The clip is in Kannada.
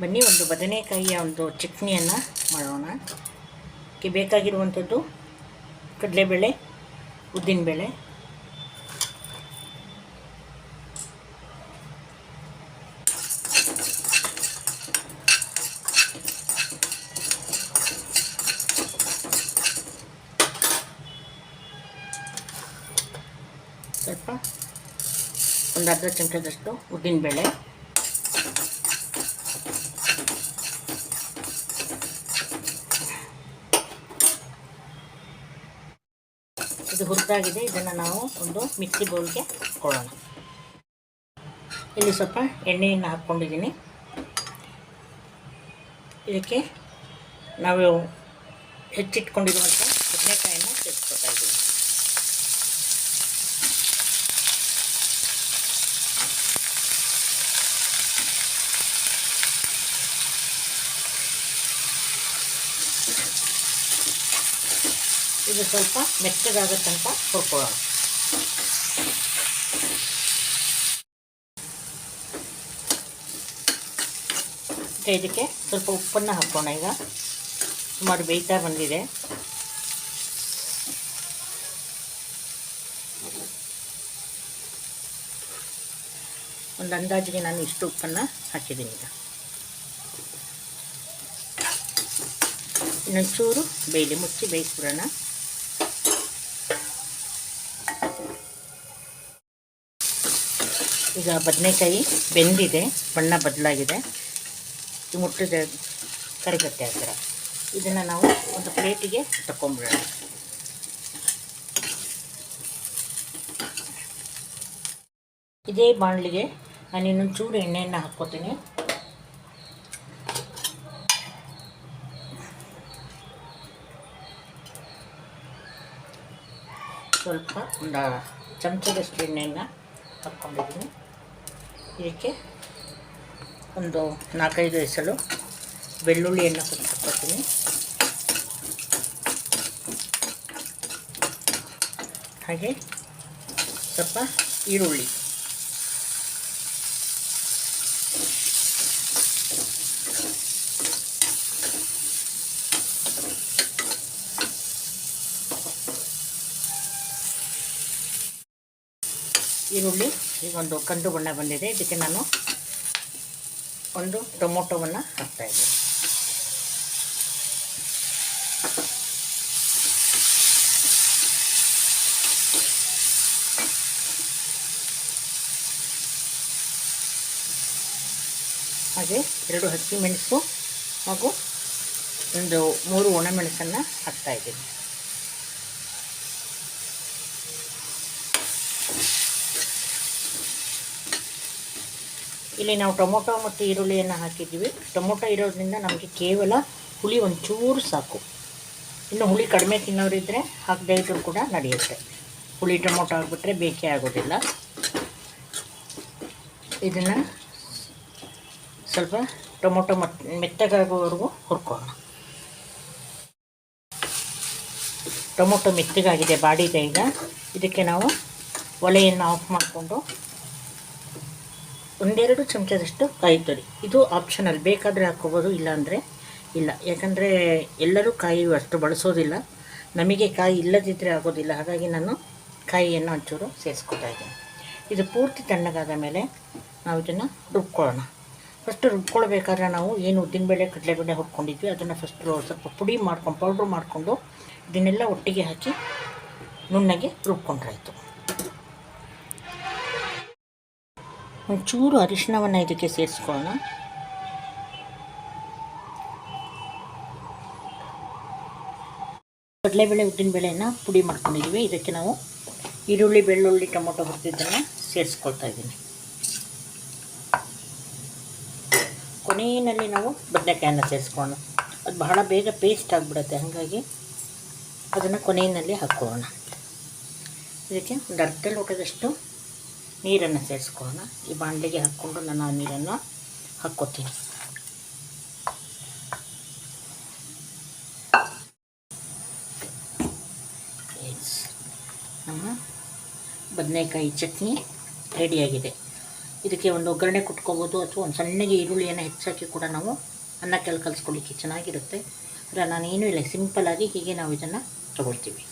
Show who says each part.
Speaker 1: ಬನ್ನಿ, ಒಂದು ಬದನೆಕಾಯಿಯ ಒಂದು ಚಟ್ನಿಯನ್ನು ಮಾಡೋಣ. ಅದಕ್ಕೆ ಬೇಕಾಗಿರುವಂಥದ್ದು ಕಡಲೆಬೇಳೆ, ಉದ್ದಿನಬೇಳೆ. ಸ್ವಲ್ಪ ಒಂದು ಅರ್ಧ ಚಮಚದಷ್ಟು ಉದ್ದಿನಬೇಳೆ. ಇದು ಹುರಿದಾಗಿದೆ. ಇದನ್ನು ನಾವು ಒಂದು ಮಿಕ್ಸಿ ಬೌಲ್ಗೆ ಕೊಡೋಣ. ಇಲ್ಲಿ ಸ್ವಲ್ಪ ಎಣ್ಣೆಯನ್ನು ಹಾಕ್ಕೊಂಡಿದ್ದೀನಿ. ಇದಕ್ಕೆ ನಾವು ಹೆಚ್ಚಿಟ್ಕೊಂಡಿರುವಂಥ ಬದನೆಕಾಯನ್ನು ಸೇರಿಸ್ಕೊತಾ ಇದ್ದೀವಿ. ಇದು ಸ್ವಲ್ಪ ಮೆತ್ತಗಾಗೋ ತನಕ ಹುರ್ಕೊಳ್ಳೋಣ ಇದಕ್ಕೆ ಸ್ವಲ್ಪ ಉಪ್ಪನ್ನು ಹಾಕೋಣ ಈಗ. ಸುಮಾರು ಬೇಯ್ತಾ ಬಂದಿದೆ. ಒಂದು ಅಂದಾಜಿಗೆ ನಾನು ಇಷ್ಟು ಉಪ್ಪನ್ನು ಹಾಕಿದ್ದೀನಿ ಈಗ. ಇನ್ನೊಂಚೂರು ಬೇಯಲಿ ಮುಚ್ಚಿ ಬೇಯಿಸ್ಬಿಡೋಣ. ಈಗ ಬದನೆಕಾಯಿ ಬೆಂದಿದೆ, ಬಣ್ಣ ಬದಲಾಗಿದೆ. ಇದು ಮುಟ್ಟಿದೆ ಕರಿಗಟ್ಟೆ ಆ ಥರ. ಇದನ್ನು ನಾವು ಒಂದು ಪ್ಲೇಟಿಗೆ ತಗೊಂಬಿಡೋಣ ಇದೇ ಬಾಣಲಿಗೆ ನಾನು ಇನ್ನೊಂದು ಚೂರು ಎಣ್ಣೆಯನ್ನು ಹಾಕ್ಕೋತೀನಿ. ಸ್ವಲ್ಪ ಒಂದು ಚಮಚದಷ್ಟು ಎಣ್ಣೆಯನ್ನು ಹಾಕ್ಕೊಂಡಿದ್ದೀನಿ. ಇದಕ್ಕೆ ಒಂದು ನಾಲ್ಕೈದು ಎಸಳು ಬೆಳ್ಳುಳ್ಳಿಯನ್ನು ಕೊಡ್ತೀನಿ ಹಾಗೆ ಸ್ವಲ್ಪ ಈರುಳ್ಳಿ. ಈರುಳ್ಳಿ, ಈಗ ಒಂದು ಕಂದು ಬಣ್ಣ ಬಂದಿದೆ. ಇದಕ್ಕೆ ನಾನು ಒಂದು ಟೊಮೊಟೊವನ್ನು ಹಾಕ್ತಾಯಿದ್ದೀನಿ ಹಾಗೆ ಎರಡು ಹಸಿ ಮೆಣಸು ಹಾಗೂ ಒಂದು ಮೂರು ಒಣಮೆಣಸನ್ನು ಹಾಕ್ತಾಯಿದ್ದೀನಿ ಇಲ್ಲಿ ನಾವು ಟೊಮೊಟೊ ಮತ್ತು ಈರುಳ್ಳಿಯನ್ನು ಹಾಕಿದ್ದೀವಿ. ಟೊಮೊಟೊ ಇರೋದ್ರಿಂದ ನಮಗೆ ಕೇವಲ ಹುಳಿ ಒಂಚೂರು ಸಾಕು. ಇನ್ನು ಹುಳಿ ಕಡಿಮೆ ತಿನ್ನೋರಿದ್ದರೆ ಹಾಕದೇ ಇದ್ರೂ ಕೂಡ ನಡೆಯುತ್ತೆ. ಹುಳಿ ಟೊಮೊಟೊ ಹಾಕ್ಬಿಟ್ರೆ ಬೇಕೇ ಆಗೋದಿಲ್ಲ. ಇದನ್ನು ಸ್ವಲ್ಪ ಟೊಮೊಟೊ ಮತ್ ಮೆತ್ತಗಾಗೋವರೆಗೂ ಹುರ್ಕೋಣ ಟೊಮೊಟೊ ಮೆತ್ತಗಾಗಿದೆ, ಬಾಡಿದೆ ಈಗ. ಇದಕ್ಕೆ ನಾವು ಒಲೆಯನ್ನು ಆಫ್ ಮಾಡಿಕೊಂಡು ಒಂದೆರಡು ಚಮಚದಷ್ಟು ಕಾಯಿ ತುರಿ. ಇದು ಆಪ್ಷನಲ್ ಬೇಕಾದರೆ ಹಾಕ್ಕೋಬೋದು, ಇಲ್ಲಾಂದರೆ ಇಲ್ಲ. ಯಾಕಂದರೆ ಎಲ್ಲರೂ ಕಾಯಿ ಅಷ್ಟು ಬಳಸೋದಿಲ್ಲ. ನಮಗೆ ಕಾಯಿ ಇಲ್ಲದಿದ್ದರೆ ಆಗೋದಿಲ್ಲ. ಹಾಗಾಗಿ ನಾನು ಕಾಯಿಯನ್ನು ಒಂಚೂರು ಸೇರಿಸ್ಕೊತಾ ಇದ್ದೀನಿ. ಇದು ಪೂರ್ತಿ ತಣ್ಣಗಾದ ಮೇಲೆ ನಾವು ಇದನ್ನು ರುಬ್ಕೊಳ್ಳೋಣ. ಫಸ್ಟ್ ರುಬ್ಕೊಳ್ಬೇಕಾದ್ರೆ ನಾವು ಏನು ಉದ್ದಿನಬೇಳೆ, ಕಡಲೆಬೇಳೆ ಹುರ್ಕೊಂಡಿದ್ವಿ. ಅದನ್ನು ಫಸ್ಟ್ ಸ್ವಲ್ಪ ಪುಡಿ ಮಾಡ್ಕೊಂಡು ಪೌಡ್ರ್ ಮಾಡಿಕೊಂಡು ಇದನ್ನೆಲ್ಲ ಒಟ್ಟಿಗೆ ಹಾಕಿ ನುಣ್ಣಗೆ ರುಬ್ಕೊಂಡ್ರಾಯ್ತು. ಒಂಚೂರು ಅರಿಶಿಣವನ್ನು ಇದಕ್ಕೆ ಸೇರಿಸ್ಕೊಳ್ಳೋಣ. ಕಡಲೆಬೇಳೆ ಉದ್ದಿನಬೇಳೆಯನ್ನು ಪುಡಿ ಮಾಡ್ಕೊಂಡಿದ್ದೀವಿ ಇದಕ್ಕೆ ನಾವು ಈರುಳ್ಳಿ, ಬೆಳ್ಳುಳ್ಳಿ, ಟೊಮೊಟೊ ಹುರಿದಿದ್ದನ್ನು ಸೇರಿಸ್ಕೊಳ್ತಾ ಇದ್ದೀನಿ ಕೊನೆಯಲ್ಲಿ ನಾವು ಬದನೆಕಾಯನ್ನು ಸೇರಿಸ್ಕೊಳ್ಳೋಣ. ಅದು ಬಹಳ ಬೇಗ ಪೇಸ್ಟ್ ಆಗಿಬಿಡುತ್ತೆ. ಹಾಗಾಗಿ ಅದನ್ನು ಕೊನೆಯಲ್ಲಿ ಹಾಕ್ಕೊಳ್ಳೋಣ ಇದಕ್ಕೆ ಒಂದು ಅರ್ಧ ಲೋಟದಷ್ಟು ನೀರನ್ನು ಸೇರಿಸ್ಕೊಳ್ಳೋಣ. ಈ ಬಾಣಲೆಗೆ ಹಾಕ್ಕೊಂಡು ನಾನು ಆ ನೀರನ್ನು ಹಾಕ್ಕೋತೀನಿ. ನಮ್ಮ ಬದನೆಕಾಯಿ ಚಟ್ನಿ ರೆಡಿಯಾಗಿದೆ ಇದಕ್ಕೆ ಒಂದು ಒಗ್ಗರಣೆ ಕುಟ್ಕೋಬೋದು ಅಥವಾ ಒಂದು ಸಣ್ಣಗೆ ಈರುಳ್ಳಿಯನ್ನು ಹೆಚ್ಚಾಕಿ ಕೂಡ ನಾವು ಅನ್ನಕ್ಕೆಲ್ಲ ಕಲಿಸ್ಕೊಳ್ಳಿಕ್ಕೆ ಚೆನ್ನಾಗಿರುತ್ತೆ. ಆದರೆ ನಾನೇನು ಇಲ್ಲ, ಸಿಂಪಲ್ಲಾಗಿ ಹೀಗೆ ನಾವು ಇದನ್ನು ತಗೊಳ್ತೀವಿ.